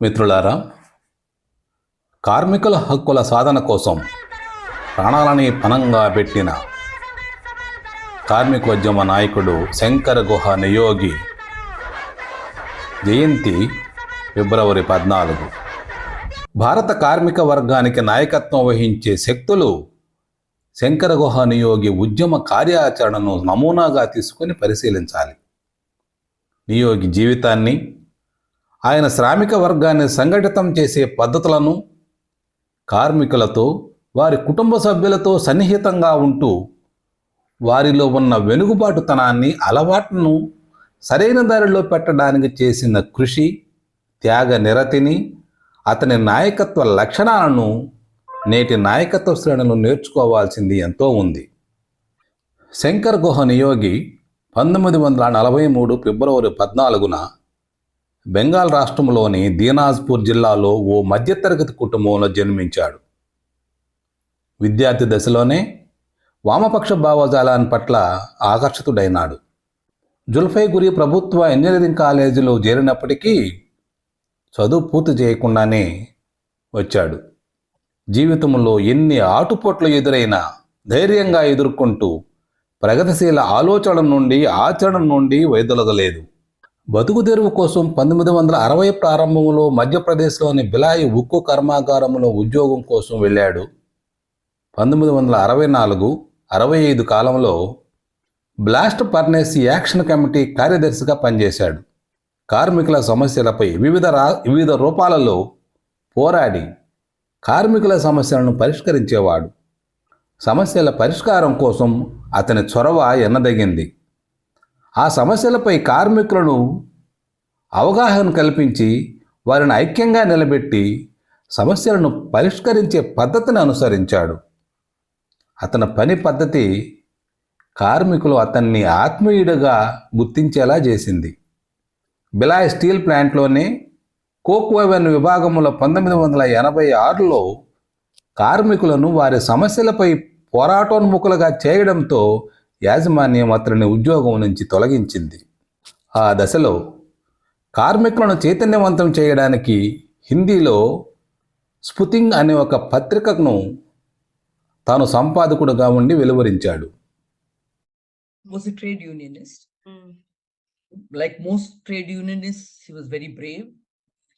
మిత్రులారా కార్మికుల హక్కుల సాధన కోసం ప్రాణాలని పణంగా పెట్టిన కార్మికోద్యమ నాయకుడు శంకర గుహ నియోగి జయంతి ఫిబ్రవరి పద్నాలుగు. భారత కార్మిక వర్గానికి నాయకత్వం వహించే శక్తులు శంకర గుహ నియోగి ఉద్యమ కార్యాచరణను నమూనాగా తీసుకొని పరిశీలించాలి. నియోగి జీవితాన్ని ఆయన శ్రామిక వర్గాన్ని సంఘటితం చేసే పద్ధతులను కార్మికులతో వారి కుటుంబ సభ్యులతో సన్నిహితంగా ఉంటూ వారిలో ఉన్న వెనుగుబాటుతనాన్ని అలవాటును సరైన దారిలో పెట్టడానికి చేసిన కృషి త్యాగ నిరతిని అతని నాయకత్వ లక్షణాలను నేటి నాయకత్వ శ్రేణులు నేర్చుకోవాల్సింది ఎంతో ఉంది. శంకర్ గుహ నియోగి పంతొమ్మిది వందల నలభై మూడు ఫిబ్రవరి పద్నాలుగున బెంగాల్ రాష్ట్రంలోని దీనాజ్పూర్ జిల్లాలో ఓ మధ్యతరగతి కుటుంబంలో జన్మించాడు. విద్యార్థి దశలోనే వామపక్ష భావజాలాన్ని పట్ల ఆకర్షితుడైనాడు. జుల్ఫైగురి ప్రభుత్వ ఇంజనీరింగ్ కాలేజీలో చేరినప్పటికీ చదువు పూర్తి చేయకుండానే వచ్చాడు. జీవితంలో ఎన్ని ఆటుపోట్లు ఎదురైనా ధైర్యంగా ఎదుర్కొంటూ ప్రగతిశీల ఆలోచన నుండి ఆచరణ నుండి వైదొలగలేదు. బతుకు తెరువు కోసం పంతొమ్మిది వందల అరవై ప్రారంభంలో మధ్యప్రదేశ్లోని బిలాయి ఉక్కు కర్మాగారంలో ఉద్యోగం కోసం వెళ్ళాడు. పంతొమ్మిది వందల అరవై నాలుగు అరవై ఐదు కాలంలో బ్లాస్ట్ పర్నేస్ యాక్షన్ కమిటీ కార్యదర్శిగా పనిచేశాడు. కార్మికుల సమస్యలపై వివిధ రా వివిధ రూపాలలో పోరాడి కార్మికుల సమస్యలను పరిష్కరించేవాడు. సమస్యల పరిష్కారం కోసం అతని చొరవ ఎన్నదగింది? ఆ సమస్యలపై కార్మికులను అవగాహన కల్పించి వారిని ఐక్యంగా నిలబెట్టి సమస్యలను పరిష్కరించే పద్ధతిని అనుసరించాడు. అతని పని పద్ధతి కార్మికులు అతన్ని ఆత్మీయుడిగా గుర్తించేలా చేసింది. బిలాయ్ స్టీల్ ప్లాంట్లోనే కోక్ ఓవెన్ విభాగంలో పంతొమ్మిది వందల ఎనభై ఆరులో కార్మికులను వారి సమస్యలపై పోరాటోన్ముఖులుగా చేయడంతో యాజమాన్యం అతనిని ఉద్యోగం నుంచి తొలగించింది. ఆ దశలో కార్మికులను చైతన్యవంతం చేయడానికి హిందీలో స్పుతింగ్ అనే ఒక పత్రికను తాను సంపాదకుడుగా ఉండి వెలువరించాడు. Trade unionist like most trade unionist he was very brave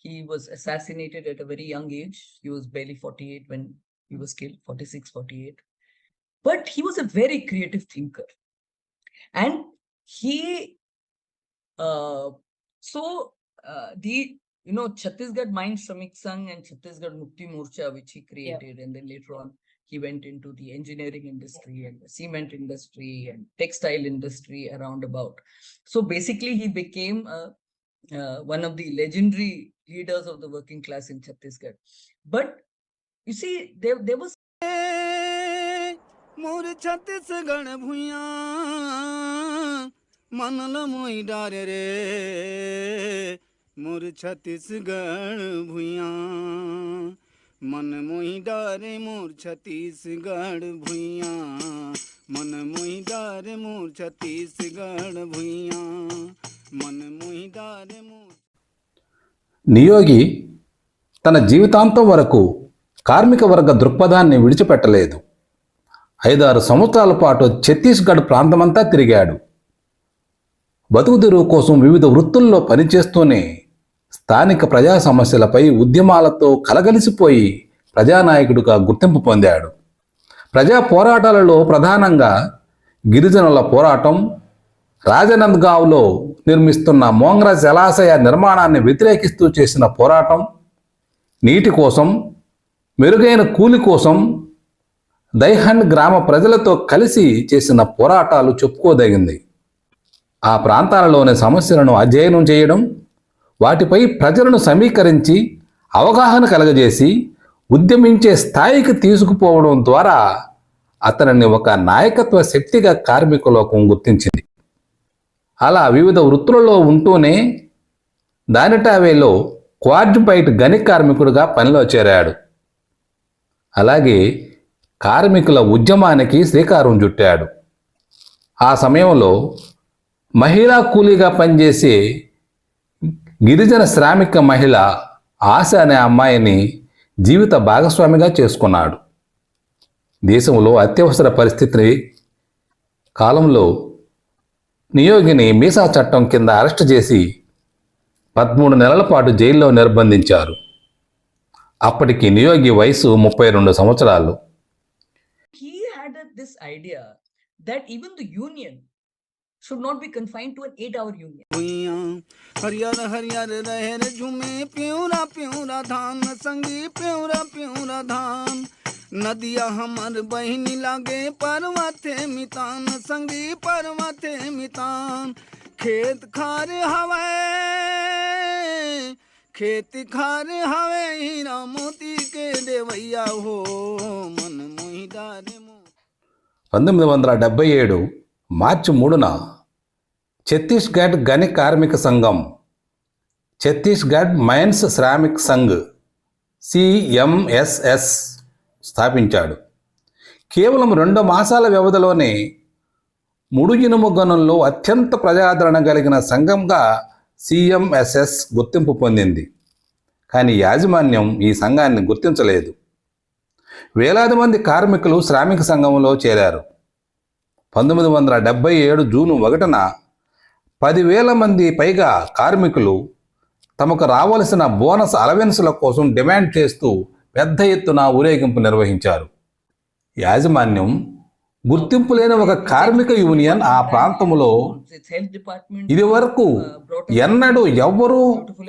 he was assassinated at a very young age he was barely forty eight when he was kill six forty eight But he was a very creative thinker. And he, uh, so uh, the, you know, Chhattisgarh Mind Shramik Sangh and Chhattisgarh Mukti Morcha, which he created, and then later on he went into the engineering industry and the cement industry and textile industry around about. So basically, he became uh, uh, one of the legendary leaders of the working class in Chhattisgarh. But you see, there there was মোর ছত্তিশগড় ভুইয়া মানল মই ডারে রে భూయా మన ভুইয়া মন মই ডারে মোর ছত্তিশগড় ভুইয়া মন মই ডারে মোর ছত্তিশগড় ভুইয়া মন মই ডারে মোর నియోగి తన జీవితాంతం వరకు కార్మిక వర్గ దృక్పథాన్ని విడిచిపెట్టలేదు ఐదారు సంవత్సరాల పాటు ఛత్తీస్గఢ్ ప్రాంతమంతా తిరిగాడు. బతుకు తెరువు కోసం వివిధ వృత్తుల్లో పనిచేస్తూనే స్థానిక ప్రజా సమస్యలపై ఉద్యమాలతో కలగలిసిపోయి ప్రజానాయకుడిగా గుర్తింపు పొందాడు. ప్రజా పోరాటాలలో ప్రధానంగా గిరిజనుల పోరాటం రాజనందగావ్లో నిర్మిస్తున్న మోంగ్రా జలాశయ నిర్మాణాన్ని వ్యతిరేకిస్తూ చేసిన పోరాటం నీటి కోసం మెరుగైన కూలి కోసం దైహండ్ గ్రామ ప్రజలతో కలిసి చేసిన పోరాటాలు చెప్పుకోదగింది. ఆ ప్రాంతాలలోని సమస్యలను అధ్యయనం చేయడం వాటిపై ప్రజలను సమీకరించి అవగాహన కలగజేసి ఉద్యమించే స్థాయికి తీసుకుపోవడం ద్వారా అతనిని ఒక నాయకత్వ శక్తిగా కార్మిక లోకం గుర్తించింది. అలా వివిధ వృత్తులలో ఉంటూనే దానిటావేలో క్వార్డ్బైట్ గని కార్మికుడిగా పనిలో చేరాడు. అలాగే కార్మికుల ఉద్యమానికి శ్రీకారం చుట్టాడు. ఆ సమయంలో మహిళా కూలీగా పనిచేసే గిరిజన శ్రామిక మహిళ ఆశ అనే అమ్మాయిని జీవిత భాగస్వామిగా చేసుకున్నాడు. దేశంలో అత్యవసర పరిస్థితి కాలంలో నియోగిని మీసా చట్టం కింద అరెస్టు చేసి పదమూడు నెలల పాటు జైల్లో నిర్బంధించారు. అప్పటికి నియోగి వయసు ముప్పై రెండు సంవత్సరాలు. Idea that even the union should not be confined to an eight-hour union. हरियर हरियर रहर झूमे, प्यूरा प्यूरा धान संगी, प्यूरा प्यूरा धान नदिया हमर बहिनी लागे, पर्वते मितान, संगी, पर्वते मितान खेत खार हवे, खेत खार हवे, हीरा मोती के देवैया हो, मन मोहि डारे मो పంతొమ్మిది వందల డెబ్బై ఏడు మార్చి మూడున ఛత్తీస్గఢ్ గని కార్మిక సంఘం ఛత్తీస్గఢ్ మైన్స్ శ్రామిక్ సంఘ్ సిఎంఎస్ఎస్ స్థాపించాడు. కేవలం రెండు మాసాల వ్యవధిలోనే ముడు ఇనుము గనుల్లో అత్యంత ప్రజాదరణ కలిగిన సంఘంగా సిఎంఎస్ఎస్ గుర్తింపు పొందింది. కానీ యాజమాన్యం ఈ సంఘాన్ని గుర్తించలేదు. వేలాది మంది కార్మికులు శ్రామిక సంఘంలో చేరారు. పంతొమ్మిది వందల డెబ్బై ఏడు జూన్ ఒకటిన పదివేల మంది పైగా కార్మికులు తమకు రావలసిన బోనస్ అలవెన్సుల కోసం డిమాండ్ చేస్తూ పెద్ద ఎత్తున ఊరేగింపు నిర్వహించారు. యాజమాన్యం గుర్తింపు లేని ఒక కార్మిక యూనియన్ ఆ ప్రాంతంలో ఇది వరకు ఎన్నడూ ఎవ్వరూ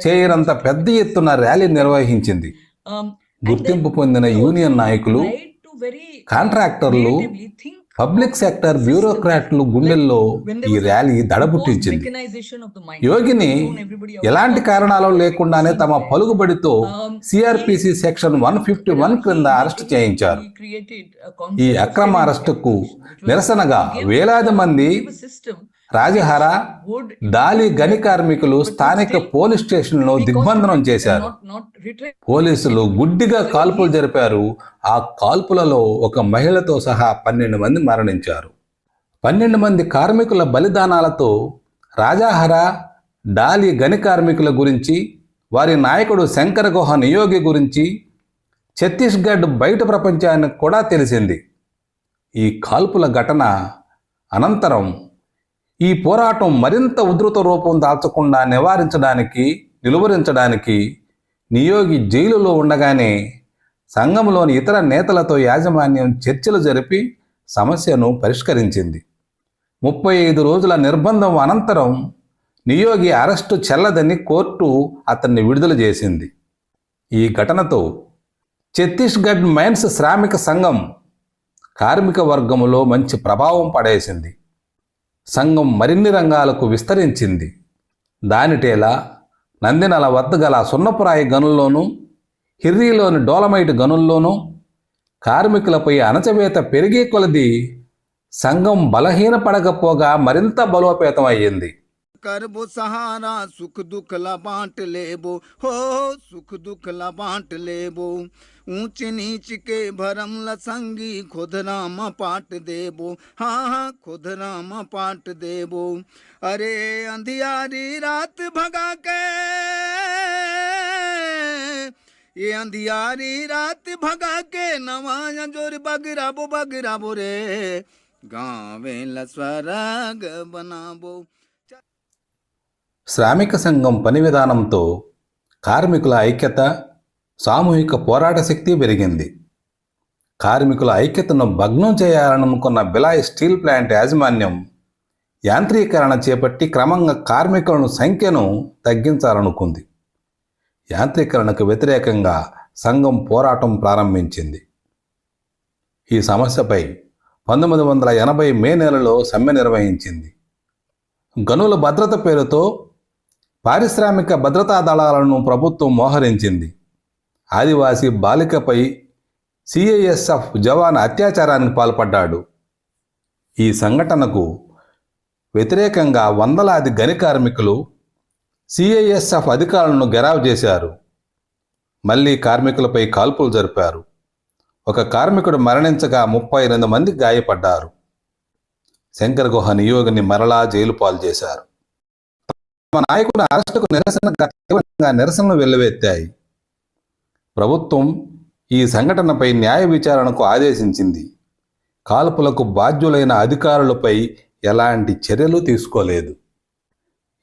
చేయనంత పెద్ద ఎత్తున ర్యాలీ నిర్వహించింది. గుర్తింపు పొందిన యూనియన్ నాయకులు కాంట్రాక్టర్లు పబ్లిక్ సెక్టర్ బ్యూరోక్రాట్లు గుండెల్లో ఈ ర్యాలీ దడబుట్టించింది. యోగిని ఎలాంటి కారణాలు లేకుండానే తమ పలుకుబడితో CRPC section one fifty one క్రింద అరెస్ట్ చేయించారు. ఈ అక్రమ అరెస్టుకు నిరసనగా వేలాది మంది రాజహర దాలి గని కార్మికులు స్థానిక పోలీస్ స్టేషన్లో దిగ్బంధనం చేశారు. పోలీసులు గుడ్డిగా కాల్పులు జరిపారు. ఆ కాల్పులలో ఒక మహిళతో సహా పన్నెండు మంది మరణించారు. పన్నెండు మంది కార్మికుల బలిదానాలతో రాజాహర డాలి గని కార్మికుల గురించి వారి నాయకుడు శంకర గుహ నియోగి గురించి ఛత్తీస్గఢ్ బయట ప్రపంచానికి కూడా తెలిసింది. ఈ కాల్పుల ఘటన అనంతరం ఈ పోరాటం మరింత ఉధృత రూపం దాల్చకుండా నివారించడానికి నిలువరించడానికి నియోగి జైలులో ఉండగానే సంఘంలోని ఇతర నేతలతో యాజమాన్యం చర్చలు జరిపి సమస్యను పరిష్కరించింది. ముప్పై ఐదు రోజుల నిర్బంధం అనంతరం నియోగి అరెస్టు చెల్లదని కోర్టు అతన్ని విడుదల చేసింది. ఈ ఘటనతో ఛత్తీస్గఢ్ మైన్స్ శ్రామిక సంఘం కార్మిక వర్గంలో మంచి ప్రభావం పడేసింది. సంఘం మరిన్ని రంగాలకు విస్తరించింది దానిటేలా నందినల వద్ద గల సున్నపురాయి గనుల్లోనూ హిర్రీలోని డోలమైట్ గనుల్లోనూ కార్మికులపై అణచవేత పెరిగే కొలది సంఘం బలహీనపడకపోగా మరింత బలోపేతం అయ్యింది करबो सहारा सुख दुख ला बांट लेबो हो सुख दुख ला बांट लेबो ऊंच नीच के भरम ला संगी खुद राम पाट देबो हाँ हाँ खुद राम पाट देबो अरे अंधियारी रात भगा के ये अंधियारी रात भगा के नवाया जोर बगराबो बगराबो रे गावे ला स्वराग बनाबो శ్రామిక సంఘం పని విధానంతో కార్మికుల ఐక్యత సామూహిక పోరాట శక్తి పెరిగింది. కార్మికుల ఐక్యతను భగ్నం చేయాలనుకున్న బిలాయ్ స్టీల్ ప్లాంట్ యాజమాన్యం యాంత్రీకరణ చేపట్టి క్రమంగా కార్మికులను సంఖ్యను తగ్గించాలనుకుంది. యాంత్రీకరణకు వ్యతిరేకంగా సంఘం పోరాటం ప్రారంభించింది. ఈ సమస్యపై పంతొమ్మిది వందల ఎనభై మే నెలలో సమ్మె నిర్వహించింది. గనుల భద్రత పేరుతో పారిశ్రామిక భద్రతా దళాలను ప్రభుత్వం మోహరించింది. ఆదివాసీ బాలికపై సిఐఎస్ఎఫ్ జవాన్ అత్యాచారానికి పాల్పడ్డాడు. ఈ సంఘటనకు వ్యతిరేకంగా వందలాది గని కార్మికులు సిఐఎస్ఎఫ్ అధికారులను గెరావ్ చేశారు. మళ్ళీ కార్మికులపై కాల్పులు జరిపారు. ఒక కార్మికుడు మరణించగా ముప్పై రెండు మంది గాయపడ్డారు. శంకర్ గుహ నియోగిని మరలా జైలు పాలు చేశారు. తమ నాయకుని అరెస్టుకు నిరసనగా తీవ్రంగా నిరసనలు వెల్లువెత్తాయి. ప్రభుత్వం ఈ సంఘటనపై న్యాయ విచారణకు ఆదేశించింది. కాల్పులకు బాధ్యులైన అధికారులపై ఎలాంటి చర్యలు తీసుకోలేదు.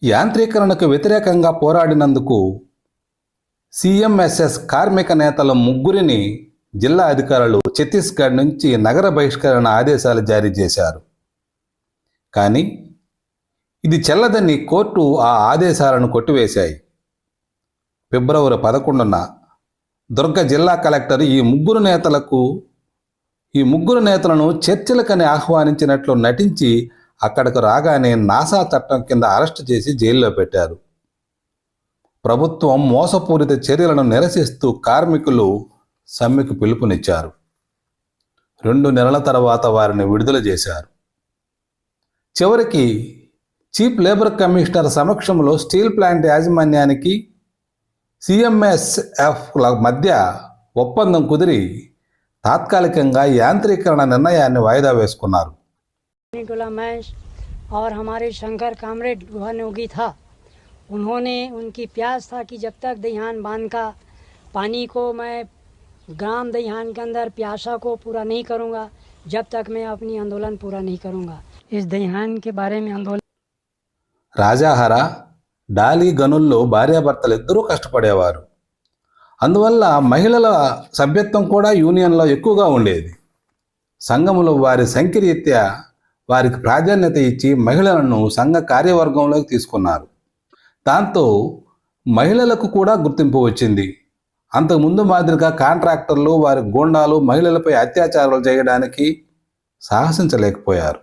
యాంత్రీకరణకు వ్యతిరేకంగా పోరాడినందుకు సిఎంఎస్ఎస్ కార్మిక నేతల ముగ్గురిని జిల్లా అధికారులు ఛత్తీస్గఢ్ నుంచి నగర బహిష్కరణ ఆదేశాలు జారీ చేశారు. కానీ ఇది చెల్లదని కోర్టు ఆ ఆదేశాలను కొట్టివేశాయి. ఫిబ్రవరి పదకొండున దుర్గ జిల్లా కలెక్టర్ ఈ ముగ్గురు నేతలకు ఈ ముగ్గురు నేతలను చర్చలకని ఆహ్వానించినట్లు నటించి అక్కడికి రాగానే నాసా చట్టం కింద అరెస్టు చేసి జైల్లో పెట్టారు. ప్రభుత్వం మోసపూరిత చర్యలను నిరసిస్తూ కార్మికులు సమ్మెకు పిలుపునిచ్చారు. రెండు నెలల తర్వాత వారిని విడుదల చేశారు. చివరికి చీఫ్ లేబర్ కమిషనర్ సమక్షంలో స్టీల్ ప్లాంట్ యాజమాన్యానికి సిఎంఎస్ఎఫ్ల మధ్య ఒప్పందం కుదిరి తాత్కాలికంగా యాంత్రీకరణ నిర్ణయాన్ని వాయిదా వేసుకున్నారు टोला मैच और हमारे शंकर कामरेड गुहानोगी था उन्होंने उनकी प्यास था कि जब तक दहियान बांध का पानी को मैं ग्राम दहियान के अंदर प्यासा को पूरा नहीं करूंगा जब तक मैं अपनी आंदोलन पूरा नहीं करूंगा इस दहियान के बारे में आंदोलन రాజాహర డాలీ గనుల్లో భార్యాభర్తలు ఇద్దరూ కష్టపడేవారు. అందువల్ల మహిళల సభ్యత్వం కూడా యూనియన్లో ఎక్కువగా ఉండేది. సంఘములో వారి సంఖ్యరీత్యా వారికి ప్రాధాన్యత ఇచ్చి మహిళలను సంఘ కార్యవర్గంలోకి తీసుకున్నారు. దాంతో మహిళలకు కూడా గుర్తింపు వచ్చింది. అంతకుముందు మాదిరిగా కాంట్రాక్టర్లు వారి గూండాలు మహిళలపై అత్యాచారాలు చేయడానికి సాహసించలేకపోయారు.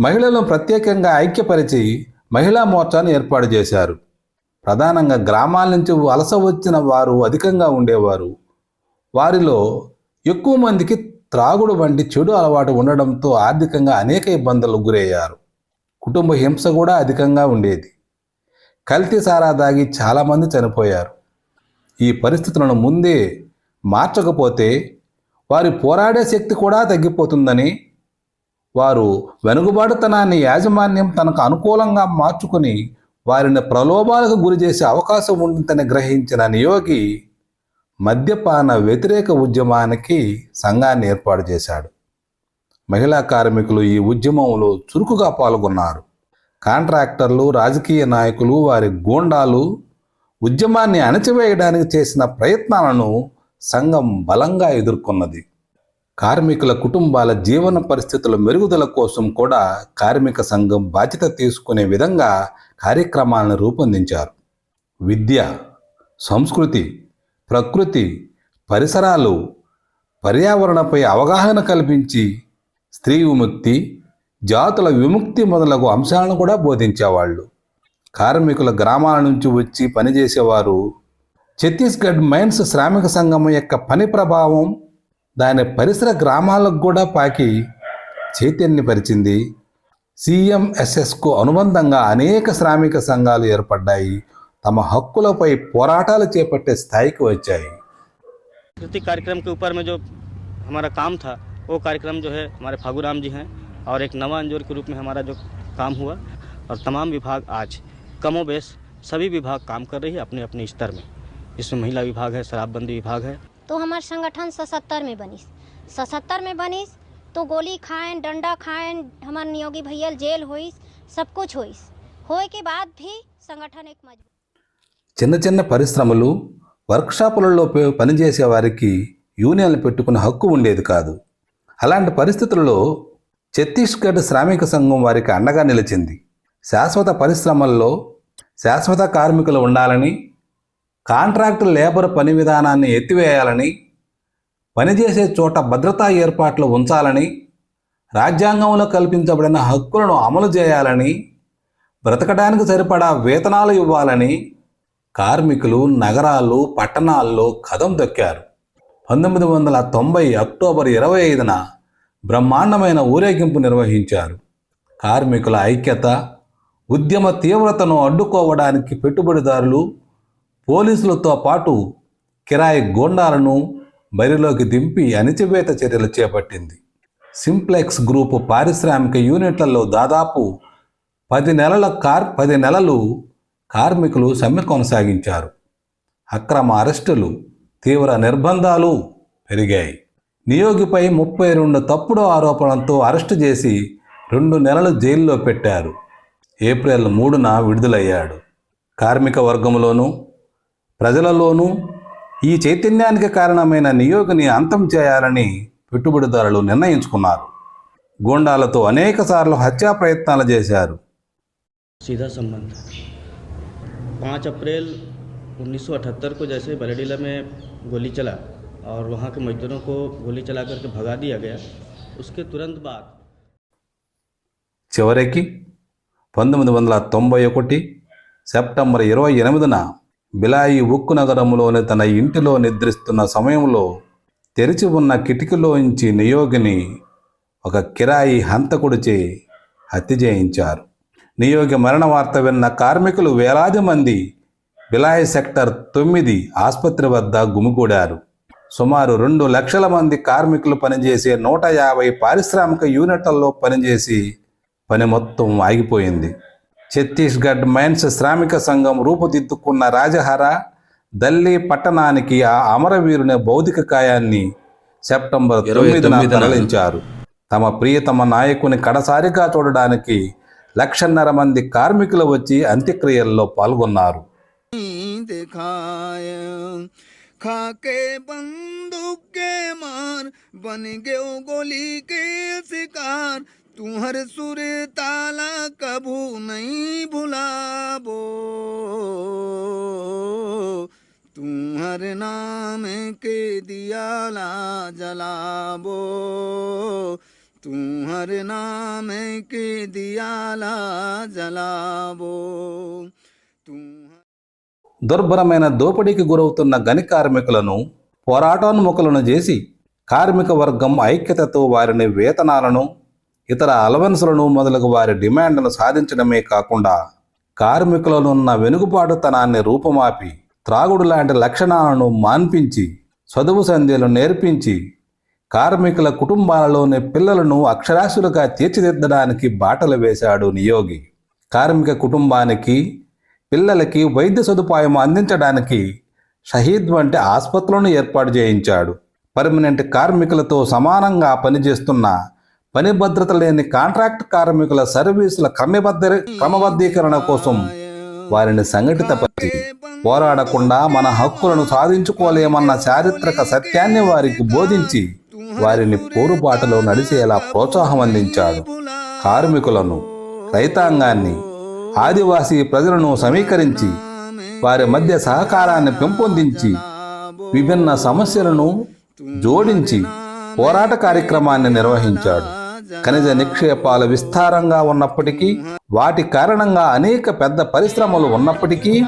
మహిళలను ప్రత్యేకంగా ఐక్యపరిచి మహిళా మోర్చాను ఏర్పాటు చేశారు. ప్రధానంగా గ్రామాల నుంచి వలస వచ్చిన వారు అధికంగా ఉండేవారు. వారిలో ఎక్కువ మందికి త్రాగుడు వంటి చెడు అలవాటు ఉండడంతో ఆర్థికంగా అనేక ఇబ్బందులకు గురయ్యారు. కుటుంబ హింస కూడా అధికంగా ఉండేది. కల్తీ సారా దాగి చాలామంది చనిపోయారు. ఈ పరిస్థితులను ముందే మార్చకపోతే వారి పోరాడే శక్తి కూడా తగ్గిపోతుందని వారు వెనుకబాటుతనాన్ని యాజమాన్యం తనకు అనుకూలంగా మార్చుకుని వారిని ప్రలోభాలకు గురి చేసే అవకాశం ఉంటుందని గ్రహించిన నియోగి మద్యపాన వ్యతిరేక ఉద్యమానికి సంఘాన్ని ఏర్పాటు చేశాడు. మహిళా కార్మికులు ఈ ఉద్యమంలో చురుకుగా పాల్గొన్నారు. కాంట్రాక్టర్లు రాజకీయ నాయకులు వారి గూండాలు ఉద్యమాన్ని అణచివేయడానికి చేసిన ప్రయత్నాలను సంఘం బలంగా ఎదుర్కొన్నది. కార్మికుల కుటుంబాల జీవన పరిస్థితుల మెరుగుదల కోసం కూడా కార్మిక సంఘం బాధ్యత తీసుకునే విధంగా కార్యక్రమాలను రూపొందించారు. విద్య సంస్కృతి ప్రకృతి పరిసరాలు పర్యావరణపై అవగాహన కల్పించి స్త్రీ విముక్తి జాతుల విముక్తి మొదలగు అంశాలను కూడా బోధించేవాళ్ళు. కార్మికుల గ్రామాల నుంచి వచ్చి పనిచేసేవారు. ఛత్తీస్గఢ్ మైన్స్ శ్రామిక సంఘం యొక్క పని ప్రభావం దాని పరిసర గ్రామాలకు కూడా పాకి చైతన్యపరిచింది సిఎంఎస్ఎస్కు అనుబంధంగా అనేక శ్రామిక సంఘాలు ఏర్పడ్డాయి తమ హక్కులపై పోరాటాలు చేపట్టే స్థాయికి వచ్చాయి सांस्कृतिक कार्यक्रम के ऊपर में जो हमारा काम था वो कार्यक्रम जो है हमारे फागू राम जी हैं और एक नवा अंजोर के रूप में हमारा जो काम हुआ और तमाम विभाग आज कमो बेश सभी विभाग काम कर रही है अपने अपने स्तर में इसमें महिला विभाग है शराबबंदी विभाग है तो हमार संगठन सतहत्तर में बनिस सतहत्तर में बनिस तो गोली खाएं डंडा खाएं हमार नियोगी भैया जेल होइस सब कुछ होइस होए के बाद भी संगठन एक मजबूत చిన్న చిన్న పరిశ్రమలు వర్క్షాపులలో పే- పనిచేసే వారికి యూనియన్లు పెట్టుకునే హక్కు ఉండేది కాదు అలాంటి పరిస్థితుల్లో ఛత్తీస్గఢ్ శ్రామిక సంఘం వారికి అండగా నిలిచింది శాశ్వత పరిశ్రమల్లో శాశ్వత కార్మికులు ఉండాలని కాంట్రాక్ట్ లేబర్ పని విధానాన్ని ఎత్తివేయాలని పనిచేసే చోట భద్రతా ఏర్పాట్లు ఉంచాలని రాజ్యాంగంలో కల్పించబడిన హక్కులను అమలు చేయాలని బ్రతకడానికి సరిపడా వేతనాలు ఇవ్వాలని కార్మికులు నగరాలు పట్టణాల్లో కదం దొక్కారు. పంతొమ్మిది వందల తొంభై అక్టోబర్ ఇరవై ఐదున బ్రహ్మాండమైన ఊరేగింపు నిర్వహించారు. కార్మికుల ఐక్యత ఉద్యమ తీవ్రతను అడ్డుకోవడానికి పెట్టుబడిదారులు పోలీసులతో పాటు కిరాయి గోండాలను బరిలోకి దింపి అణిచివేత చర్యలు చేపట్టింది. సింప్లెక్స్ గ్రూపు పారిశ్రామిక యూనిట్లలో దాదాపు పది నెలల కార్ పది నెలలు కార్మికులు సమ్మె కొనసాగించారు. అక్రమ అరెస్టులు తీవ్ర నిర్బంధాలు పెరిగాయి. నియోగిపై ముప్పై రెండు తప్పుడు ఆరోపణలతో అరెస్టు చేసి రెండు నెలలు జైల్లో పెట్టారు. ఏప్రిల్ మూడున విడుదలయ్యాడు. కార్మిక వర్గంలోనూ ప్రజలలోనూ ఈ చైతన్యానికి కారణమైన నియోగిని అంతం చేయాలని పెట్టుబడిదారులు నిర్ణయించుకున్నారు గూండాలతో అనేకసార్లు హత్యా ప్రయత్నాలు చేశారు सीधा संबंध है पाँच अप्रैल 1978 को जैसे बरेडीला में गोली चला और वहाँ के मजदूरों को गोली चला करके भगा दिया गया उसके तुरंत बाद చివరికి పంతొమ్మిది వందల తొంభై ఒకటి సెప్టెంబర్ ఇరవై ఎనిమిదిన బిలాయి ఉక్కు నగరంలోని తన ఇంటిలో నిద్రిస్తున్న సమయంలో తెరిచి ఉన్న కిటికీలోంచి నియోగిని ఒక కిరాయి హంతకుడిచే హత్య చేయించారు. నియోగి మరణ వార్త విన్న కార్మికులు వేలాది మంది బిలాయి సెక్టర్ తొమ్మిది ఆసుపత్రి వద్ద గుమిగూడారు. సుమారు రెండు లక్షల మంది కార్మికులు పనిచేసే నూట యాభై పారిశ్రామిక యూనిట్లలో పనిచేసి పని మొత్తం ఆగిపోయింది. ఛత్తీస్గఢ్ మైన్స్ శ్రామిక సంఘం రూపుదిద్దుకున్న రాజహర దల్లీ పట్టణానికి ఆ అమరవీరుని భౌతిక కాయాన్ని సెప్టెంబర్ ఇరవై తొమ్మిదిన తొమ్మిదిన తరలించారు తమ ప్రియతమ నాయకుని కడసారిగా చూడడానికి లక్షన్నర మంది కార్మికులు వచ్చి అంత్యక్రియల్లో పాల్గొన్నారు दिखाय खाके बंदूक के मार बन गयो गोली के शिकार तुहर सुर ताला कभू नहीं भुलाबो तुम्हर नाम के दियाला जलाबो तुम्हर नाम के दियाला जलाबो तुम्हार దుర్భరమైన దోపిడీకి గురవుతున్న గని కార్మికులను పోరాటోన్ముఖులను చేసి కార్మిక వర్గం ఐక్యతతో వారిని వేతనాలను ఇతర అలవెన్సులను మొదలగు వారి డిమాండ్ను సాధించడమే కాకుండా కార్మికులనున్న వెనుకబాటుతనాన్ని రూపుమాపి త్రాగుడు లాంటి లక్షణాలను మాన్పించి చదువు సంధ్యలు నేర్పించి కార్మికుల కుటుంబాలలోని పిల్లలను అక్షరాస్యులుగా తీర్చిదిద్దడానికి బాటలు వేశాడు నియోగి. కార్మిక కుటుంబానికి పిల్లలకి వైద్య సదుపాయం అందించడానికి షహీద్ వంటి ఆసుపత్రులను ఏర్పాటు చేయించాడు. పర్మనెంట్ కార్మికులతో సమానంగా పనిచేస్తున్న పని భద్రత లేని కాంట్రాక్ట్ కార్మికుల సర్వీసుల క్రమబద్ధ క్రమబద్ధీకరణ కోసం వారిని సంఘటిత పోరాడకుండా మన హక్కులను సాధించుకోలేమన్న చారిత్రక సత్యాన్ని వారికి బోధించి వారిని పోరుబాటలో నడిచేలా ప్రోత్సాహం అందించాడు. కార్మికులను రైతాంగాన్ని ఆదివాసీ ప్రజలను సమీకరించి వారి మధ్య సహకారాన్ని పెంపొందించి విభిన్న సమస్యలను జోడించి పోరాట కార్యక్రమాన్ని నిర్వహించాడు. ఖనిజ నిక్షేపాలు విస్తారంగా ఉన్నప్పటికీ వాటి కారణంగా అనేక పెద్ద పరిశ్రమలు ఉన్నప్పటికీ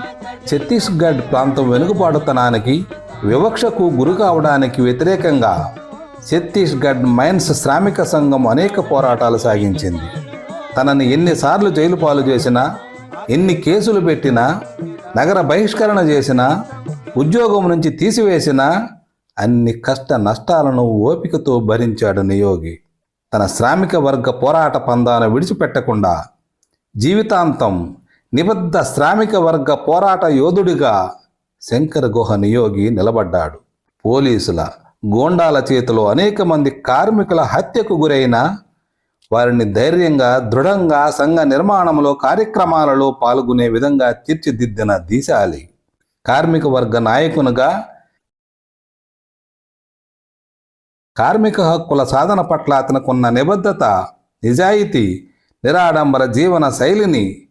ఛత్తీస్గఢ్ ప్రాంతం వెనుకబాటుతనానికి వివక్షకు గురి కావడానికి వ్యతిరేకంగా ఛత్తీస్గఢ్ మైన్స్ శ్రామిక సంఘం అనేక పోరాటాలు సాగించింది. తనని ఎన్నిసార్లు జైలు పాలు చేసినా ఎన్ని కేసులు పెట్టినా నగర బహిష్కరణ చేసినా ఉద్యోగం నుంచి తీసివేసినా అన్ని కష్ట నష్టాలను ఓపికతో భరించాడు నియోగి. తన శ్రామిక వర్గ పోరాట పందాను విడిచిపెట్టకుండా జీవితాంతం నిబద్ధ శ్రామిక వర్గ పోరాట యోధుడిగా శంకర గుహ నియోగి నిలబడ్డాడు. పోలీసుల గోండాల చేతిలో అనేక మంది కార్మికుల హత్యకు గురైన వారిని ధైర్యంగా దృఢంగా సంఘ నిర్మాణంలో కార్యక్రమాలలో పాల్గొనే విధంగా తీర్చిదిద్దిన దీశాలి. కార్మిక వర్గ నాయకునిగా కార్మిక హక్కుల సాధన పట్ల అతనుకున్న నిబద్ధత నిజాయితీ నిరాడంబర జీవన శైలిని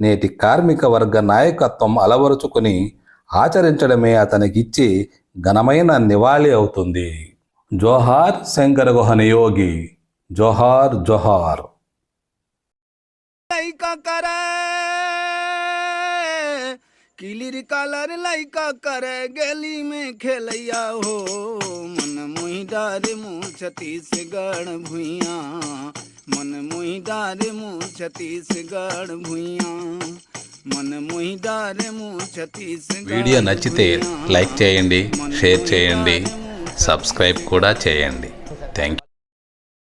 నేటి కార్మిక వర్గ నాయకత్వం అలవరుచుకుని ఆచరించడమే అతనికిచ్చి ఘనమైన నివాళి అవుతుంది. జోహార్ శంకర గుహ నియోగి జోహార్ జోహార్. किलिर कलर लइका करे गली में खेलैया हो मन मुही डारे मुँह छत्तीसगढ़ भुइया मन मुही डारे मुँह छत्तीसगढ़ भुइया मन मुही डारे मुँह छत्तीसगढ़ వీడియో నచ్చితే भुइयां। లైక్ చేయండి షేర్ చేయండి సబ్స్క్రైబ్ కూడా చేయండి